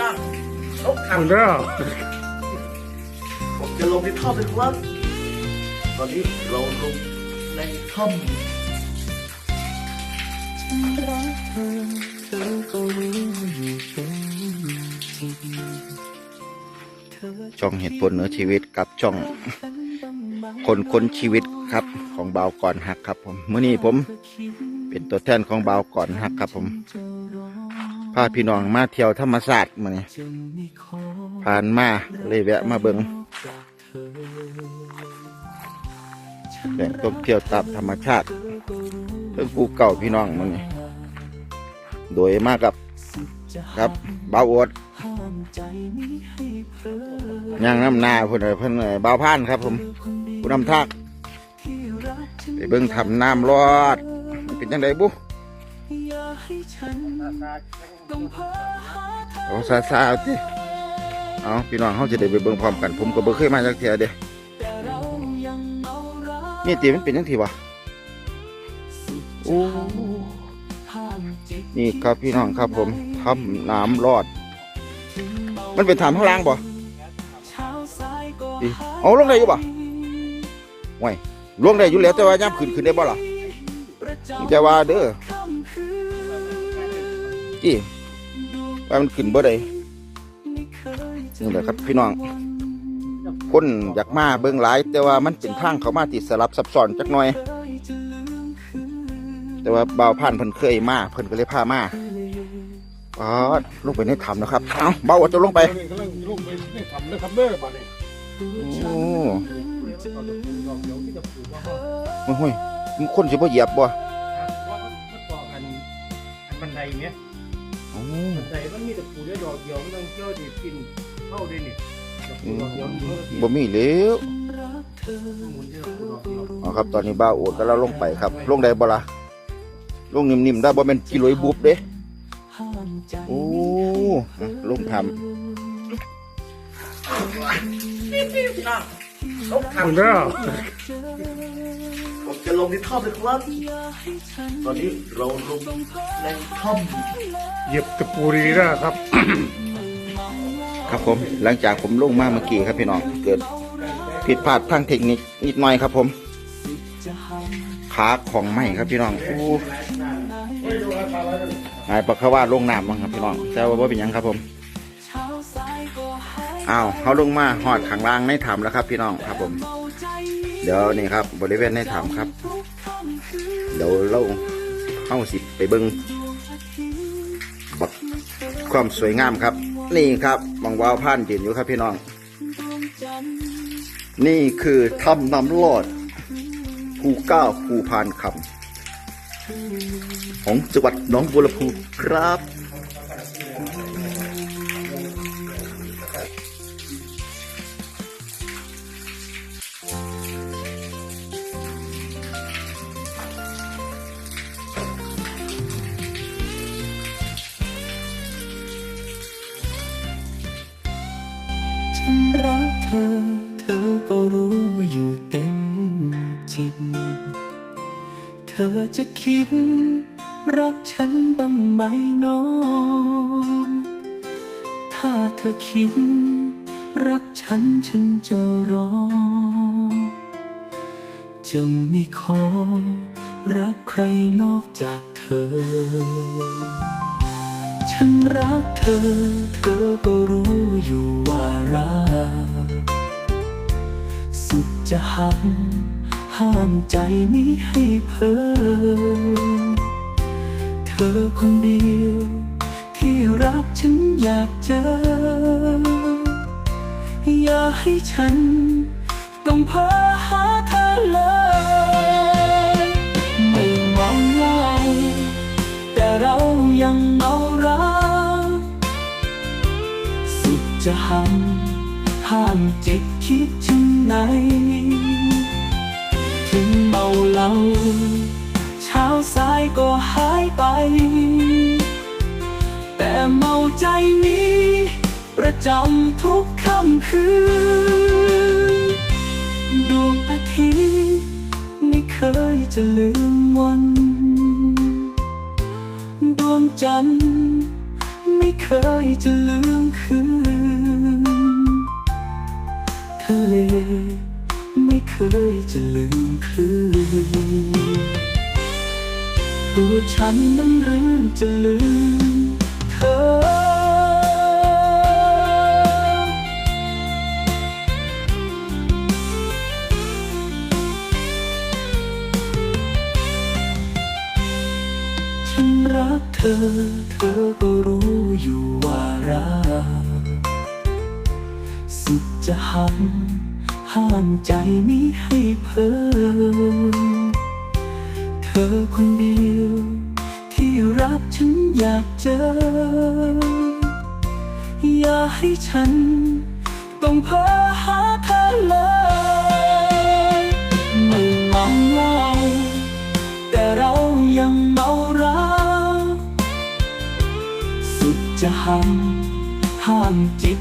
นั่งนกหขับมดแล้วผมจะลงในถ้ำเลยครับ ตอนนี้เราลงในถ้ช่องเหตุผลเหนือชีวิตกับช่อง คนคนชีวิตครับของเบาวก่อนหักครับผมเมื่อนี้ผมเป็นตัวแทนของเบาวก่อนหักครับผม พาพี่น้องมาเที่ยวธรรมศาสตร์มื่อนี้ผ่านมาเลยแวะมาเบิงแหล่งท่องเที่ยวตามธรรมชาติเรื่องภูเก่าพี่น้องมื่อนี้โดยมากับครับเบาวอดย่างน้ำนาเพิ่นเอ้ยเพิ่นเอ้ยบ่าวพานครับ ผมผู้นำทากไปเบิ่งทำน้ำรอดเป็นยังไงบุ๊ เอาซาซาๆเอาติเอาพี่น้องเขาจะได้ไปเบิ่งพร้อมกัน ผมก็บ่เคยมาจากเที่ยเด้นี่ตีมันเป็นยังทีวะโอ้นี่ครับพี่น้องครับผมทำน้ำรอด มันเป็นทำข้างล่างบ่อีเอาลงได้อยู่บ่ไว้ลงได้อยู่แล้วแต่ว่าย่ำขึ้นขึ้นได้บ่ล่ะจะว่าเด้อ จีว่ามันขึ้นบ่ได้นี่แหละครับพี่น้อง คนอยากมาเบิ่งหลาย แต่ว่ามันเป็นทางเขามาติดสลับซับซ้อนจักหน่อย แต่ว่าบ่าวผ่านเพิ่นเคยมาเพิ่นก็เลยพามาอ๋อลงไปในถ้ำนะครับเอาเบาจะลงไปกำลังลงไปในี่ทำเลยครับเด้อบ้านนี้โอ้เอาตะปูดอกเดียวที่จะปลูกว่าห้องโอ้โอ้ยมันคนสิบ่เหยียบบ่มันต่อกันอันบันไดเนี้ย โอ้บันไดมันมีตะปูได้ดอกเดียวไม่ต้องเจ้าดีกินเข้าได้นี่ตะปูดอกเดียวมันก็บ่มีแล้วหมุนที่ตะปูดอกเดียวอ๋อครับ ตอนนี้บ้าโอดก็แล้วลงไปครับ ลงได้บ่ล่ะลงนิ่มๆได้บ่แม่นกิโลยบุบเด้โอ้อะลงทำำพี่นั่งนกขัหบมดแล้วผม จะลงในถ้ำเลยครับ ตอนนี้เราลงในถ้เหยียบตะปูดีนะครับ ครับผม หลังจากผมลงมาเมื่อกี้ครับพี่น้อง เกิดผิดพลาดทางเทคนิคนิดหน่อยครับผม ขาของไหมครับพี่น้องโอ้นายปักขว่าลงน้ำมั้งครับพี่น้องแต่ว่าบ่เป็นหยังครับผมอ้าวเขาลงมาหอดข้างล่างในถ้ำแล้วครับพี่น้องครับผม เดี๋ยวนี่ครับ บริเวณในถ้ำครับ เดี๋ยวเราเข้าสิไปเบิ้งบักความสวยงามครับ นี่ครับบังวาวผ่านยืนอยู่ครับพี่น้อง นี่คือถ้ำน้ำลอดภูเก้าภูพานคำของจังหวัดหนองบัวลำพูครับ อจะคิด รักฉันบ้างไหมน้อง ถ้าเธอคิด รักฉันฉันจะรอ จะไม่ขอ รักใครนอกจากเธอ ฉันรักเธอ เธอก็รู้อยู่ว่ารัก สุดจะหัก ห้ามใจนี้ให้เพ้อเธอคนเดียว ที่รักฉันอยากเจอ อย่าให้ฉัน ต้องเพ้อหาเธอเลย ไม่มองง่ายแต่เรายังเอารัก สุดจะห้ามห้ามจิตคิดถึงไหน ถึงเมาเหล้าเช้าสายก็หายไป แต่เมาใจนี้ ประจำทุกค่ำคืนดวงอาทิตย์ไม่เคยจะลืมวัน ดวงจันทร์ไม่เคยจะลืมคืนทะเล ไม่เคยจะลืมคืนตัวฉันนั้นลืมจะลืมเธอฉันรักเธอ เธอก็รู้อยู่ว่ารัก สุดจะหัก ห้ามใจนี้ให้เพ้อเธอคนเดียว ที่รักฉันอยากเจอ อย่าให้ฉัน ต้องเพ้อหาเธอเลยม่เมาเหล้าแต่เรายังเมารักสุดจะหันห้ามจิต